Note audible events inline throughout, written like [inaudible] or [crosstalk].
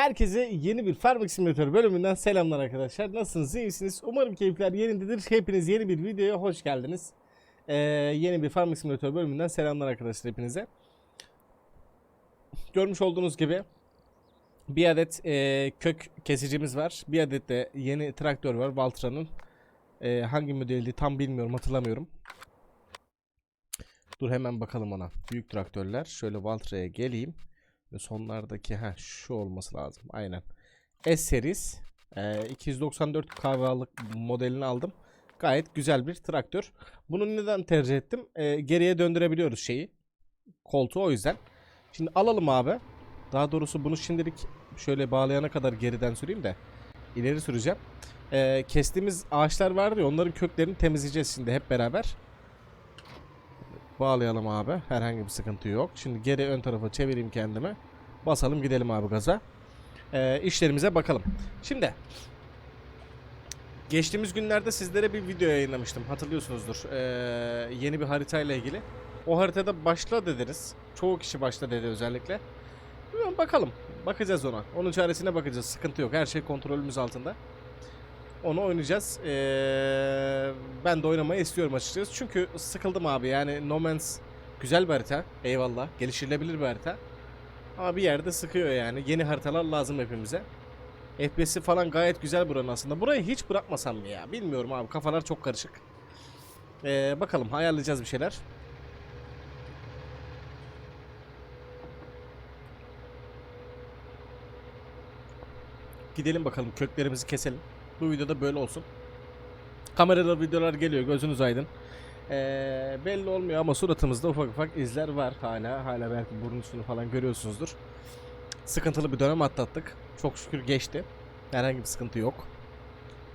Herkese yeni bir Farming Simulator bölümünden selamlar arkadaşlar. Nasılsınız? iyi misiniz? Umarım keyifler yerindedir. Hepiniz yeni bir videoya hoş geldiniz. Ee, yeni bir Farming Simulator bölümünden selamlar arkadaşlar hepinize. Görmüş olduğunuz gibi bir adet e, kök kesicimiz var. Bir adet de yeni traktör var Valtra'nın. E, hangi modeliydi tam bilmiyorum hatırlamıyorum. Dur hemen bakalım ona. Büyük traktörler. Şöyle Valtra'ya geleyim. Sonlardaki ha şu olması lazım. Aynen. S series e, 294 kahvelik modelini aldım. Gayet güzel bir traktör. Bunu neden tercih ettim? E, geriye döndürebiliyoruz şeyi. Koltuğu o yüzden. Şimdi alalım abi. Daha doğrusu bunu şimdilik şöyle bağlayana kadar geriden süreyim de ileri süreceğim. E, kestiğimiz ağaçlar vardı ya onların köklerini temizleyeceğiz şimdi hep beraber. Bağlayalım abi. Herhangi bir sıkıntı yok. Şimdi geri ön tarafa çevireyim kendimi. Basalım gidelim abi gaza. Ee, işlerimize bakalım. Şimdi geçtiğimiz günlerde sizlere bir video yayınlamıştım. Hatırlıyorsunuzdur. Ee, yeni bir haritayla ilgili. O haritada başla dediniz. Çoğu kişi başla dedi özellikle. Bakalım. Bakacağız ona. Onun çaresine bakacağız. Sıkıntı yok. Her şey kontrolümüz altında. Onu oynayacağız. Ee, ben de oynamayı istiyorum açıkçası. Çünkü sıkıldım abi. Yani No Man's güzel bir harita. Eyvallah. Geliştirilebilir bir harita. Ama bir yerde sıkıyor yani. Yeni haritalar lazım hepimize. FPS'i falan gayet güzel buranın aslında. Burayı hiç bırakmasam mı ya? Bilmiyorum abi. Kafalar çok karışık. Ee, bakalım ayarlayacağız bir şeyler. Gidelim bakalım köklerimizi keselim. Bu videoda böyle olsun. Kamerada videolar geliyor gözünüz aydın. Ee, belli olmuyor ama suratımızda ufak ufak izler var hala. Hala belki burun üstünü falan görüyorsunuzdur. Sıkıntılı bir dönem atlattık. Çok şükür geçti. Herhangi bir sıkıntı yok.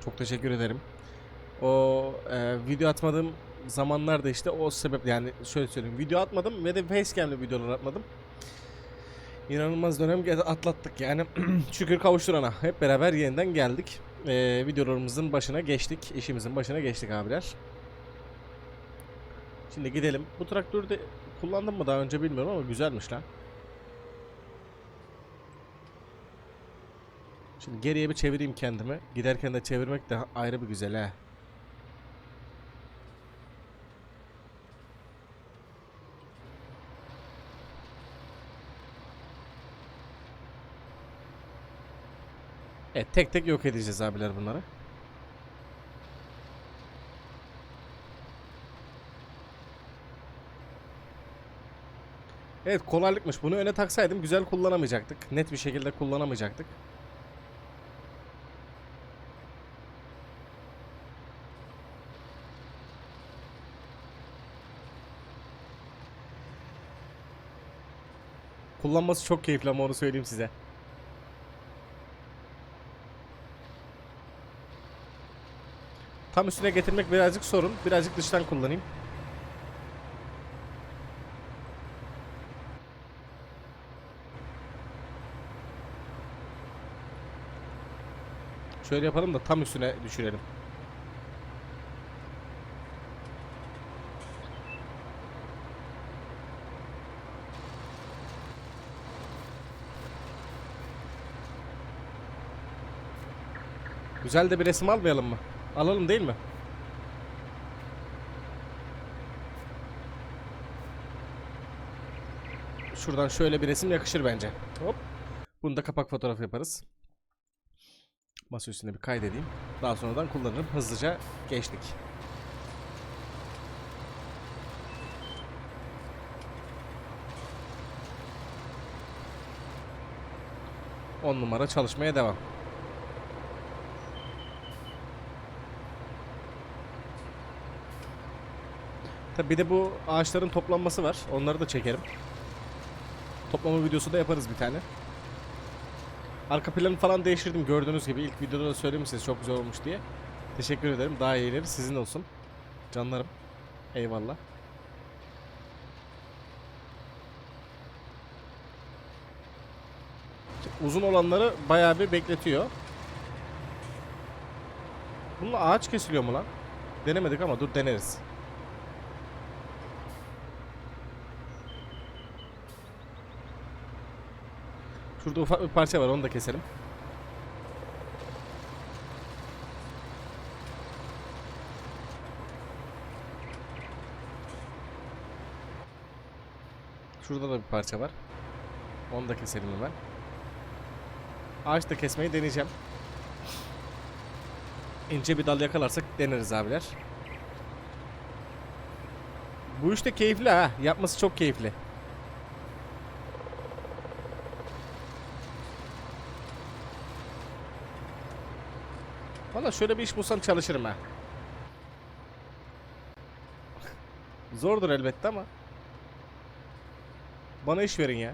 Çok teşekkür ederim. O e, video atmadığım zamanlarda işte o sebep yani şöyle söyleyeyim. Video atmadım ve de facecam'le videolar atmadım. İnanılmaz dönem atlattık yani [clears throat] şükür kavuşturana hep beraber yeniden geldik. Ee, videolarımızın başına geçtik. işimizin başına geçtik abiler. Şimdi gidelim. Bu traktörü de kullandım mı daha önce bilmiyorum ama güzelmiş lan. Şimdi geriye bir çevireyim kendimi. Giderken de çevirmek de ayrı bir güzel ha. Evet tek tek yok edeceğiz abiler bunları. Evet kolaylıkmış. Bunu öne taksaydım güzel kullanamayacaktık. Net bir şekilde kullanamayacaktık. Kullanması çok keyifli ama onu söyleyeyim size. Tam üstüne getirmek birazcık sorun. Birazcık dıştan kullanayım. Şöyle yapalım da tam üstüne düşürelim. Güzel de bir resim almayalım mı? Alalım değil mi? Şuradan şöyle bir resim yakışır bence. Hop. Bunu da kapak fotoğrafı yaparız. Masa üstüne bir kaydedeyim. Daha sonradan kullanırım. Hızlıca geçtik. On numara çalışmaya devam. Tabi bir de bu ağaçların toplanması var. Onları da çekerim. Toplama videosu da yaparız bir tane. Arka planı falan değiştirdim gördüğünüz gibi. ilk videoda da söylemişsiniz çok güzel olmuş diye. Teşekkür ederim. Daha iyileri sizin olsun. Canlarım. Eyvallah. Uzun olanları bayağı bir bekletiyor. Bununla ağaç kesiliyor mu lan? Denemedik ama dur deneriz. Şurada ufak bir parça var onu da keselim. Şurada da bir parça var. Onu da keselim hemen. Ağaç da kesmeyi deneyeceğim. İnce bir dal yakalarsak deneriz abiler. Bu işte keyifli ha. Yapması çok keyifli. Valla şöyle bir iş bulsam çalışırım ha. Zordur elbette ama. Bana iş verin ya.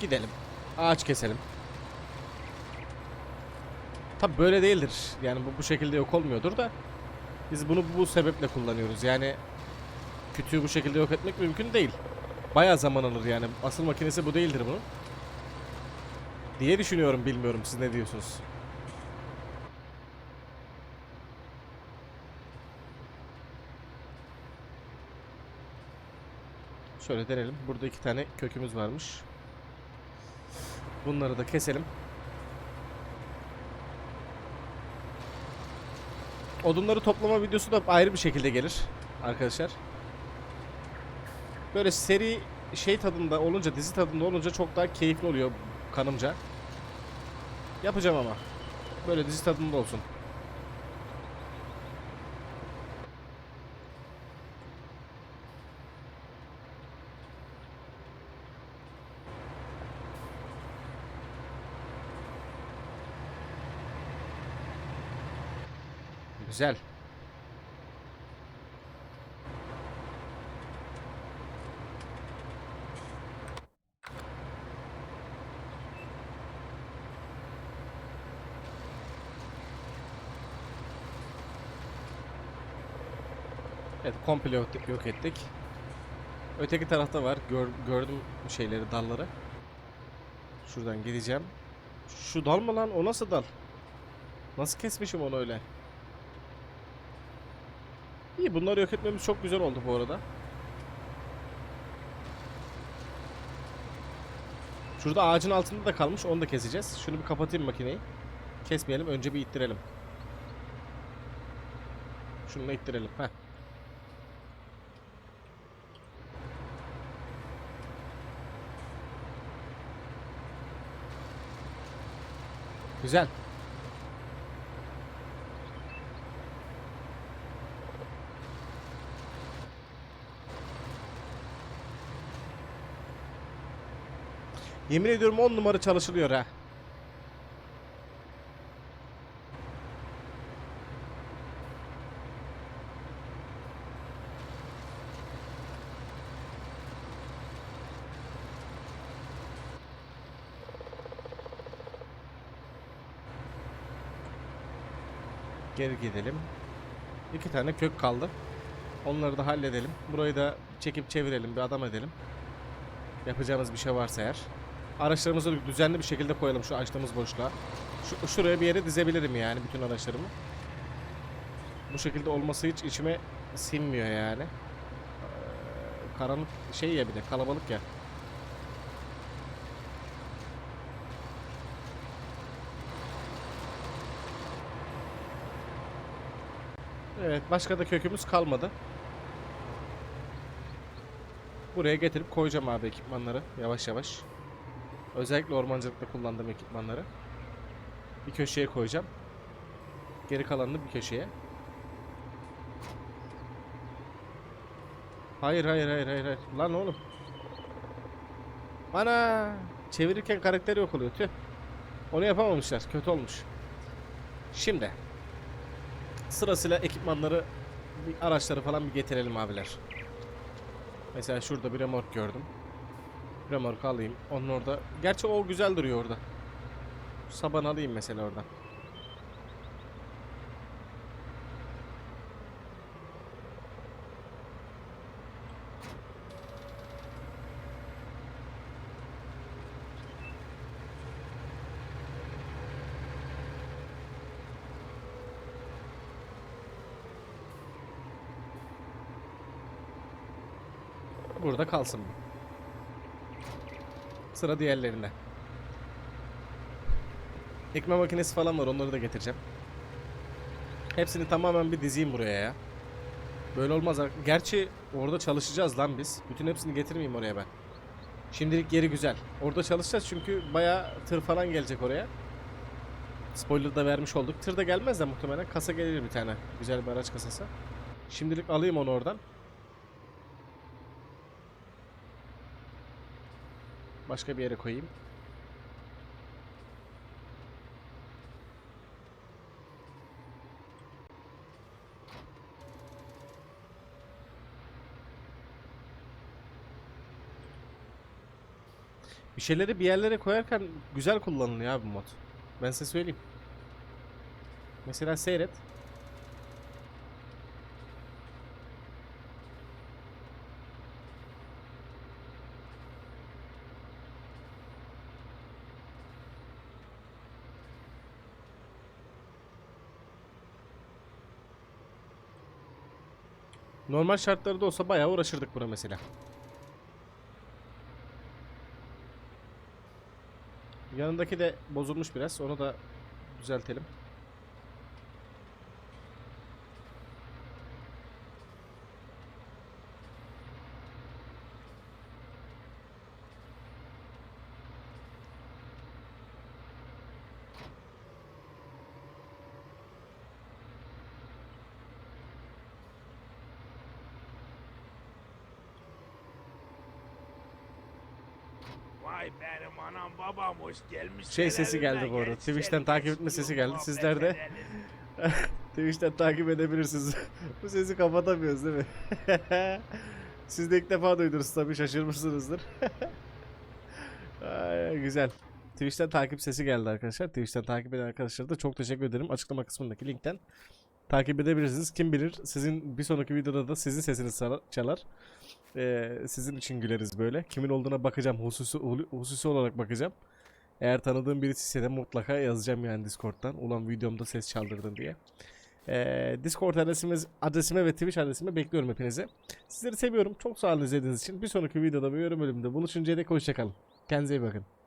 Gidelim. Ağaç keselim. Tabi böyle değildir. Yani bu bu şekilde yok olmuyordur da biz bunu bu sebeple kullanıyoruz. Yani kütüğü bu şekilde yok etmek mümkün değil. Bayağı zaman alır yani. Asıl makinesi bu değildir bunun. Diye düşünüyorum bilmiyorum siz ne diyorsunuz? Şöyle denelim. Burada iki tane kökümüz varmış. Bunları da keselim. Odunları toplama videosu da ayrı bir şekilde gelir arkadaşlar. Böyle seri şey tadında olunca, dizi tadında olunca çok daha keyifli oluyor kanımca. Yapacağım ama. Böyle dizi tadında olsun. Güzel. Evet komple yok, yok ettik. Öteki tarafta var. Gör, gördüm şeyleri, dalları. Şuradan gideceğim. Şu dal mı lan? O nasıl dal? Nasıl kesmişim onu öyle? İyi bunları yok etmemiz çok güzel oldu bu arada. Şurada ağacın altında da kalmış. Onu da keseceğiz. Şunu bir kapatayım makineyi. Kesmeyelim. Önce bir ittirelim. Şunu da ittirelim. Heh. Güzel. Yemin ediyorum 10 numara çalışılıyor ha. Geri gidelim. İki tane kök kaldı. Onları da halledelim. Burayı da çekip çevirelim, bir adam edelim. Yapacağımız bir şey varsa eğer. Araçlarımızı düzenli bir şekilde koyalım şu açtığımız boşluğa. Şu, şuraya bir yere dizebilirim yani bütün araçlarımı. Bu şekilde olması hiç içime sinmiyor yani. Ee, karanlık şey ya bir de kalabalık ya. Evet başka da kökümüz kalmadı. Buraya getirip koyacağım abi ekipmanları yavaş yavaş. Özellikle ormancılıkta kullandığım ekipmanları. Bir köşeye koyacağım. Geri kalanını bir köşeye. Hayır hayır hayır hayır hayır. Lan oğlum. Ana! Çevirirken karakteri yok oluyor tüh. Onu yapamamışlar. Kötü olmuş. Şimdi. Sırasıyla ekipmanları, araçları falan bir getirelim abiler. Mesela şurada bir remork gördüm. Remork alayım. Onun orada. Gerçi o güzel duruyor orada. Saban alayım mesela oradan. Burada kalsın. Sıra diğerlerine. Ekme makinesi falan var onları da getireceğim. Hepsini tamamen bir dizeyim buraya ya. Böyle olmaz. Gerçi orada çalışacağız lan biz. Bütün hepsini getirmeyeyim oraya ben. Şimdilik yeri güzel. Orada çalışacağız çünkü baya tır falan gelecek oraya. Spoiler da vermiş olduk. Tır da gelmez de muhtemelen. Kasa gelir bir tane. Güzel bir araç kasası. Şimdilik alayım onu oradan. Başka bir yere koyayım. Bir şeyleri bir yerlere koyarken güzel kullanılıyor abi mod. Ben size söyleyeyim. Mesela seyret. Normal şartlarda olsa bayağı uğraşırdık buna mesela. Yanındaki de bozulmuş biraz. Onu da düzeltelim. Vay benim anam babam hoş gelmiş. Şey sesi geldi bu arada. Twitch'ten takip etme sesi geldi. Sizler de [laughs] Twitch'ten takip edebilirsiniz. [laughs] bu sesi kapatamıyoruz değil mi? [laughs] Siz de ilk defa duydunuz tabii şaşırmışsınızdır. Ay, güzel. Twitch'ten takip sesi geldi arkadaşlar. Twitch'ten takip eden arkadaşlara da çok teşekkür ederim. Açıklama kısmındaki linkten takip edebilirsiniz. Kim bilir sizin bir sonraki videoda da sizin sesiniz çalar. Ee, sizin için güleriz böyle. Kimin olduğuna bakacağım. Hususi, hususi olarak bakacağım. Eğer tanıdığım birisi ise de mutlaka yazacağım yani Discord'dan. Ulan videomda ses çaldırdın diye. Ee, Discord adresimiz, adresime ve Twitch adresime bekliyorum hepinizi. Sizleri seviyorum. Çok sağ olun izlediğiniz için. Bir sonraki videoda bir yorum bölümünde buluşuncaya dek hoşçakalın. Kendinize iyi bakın.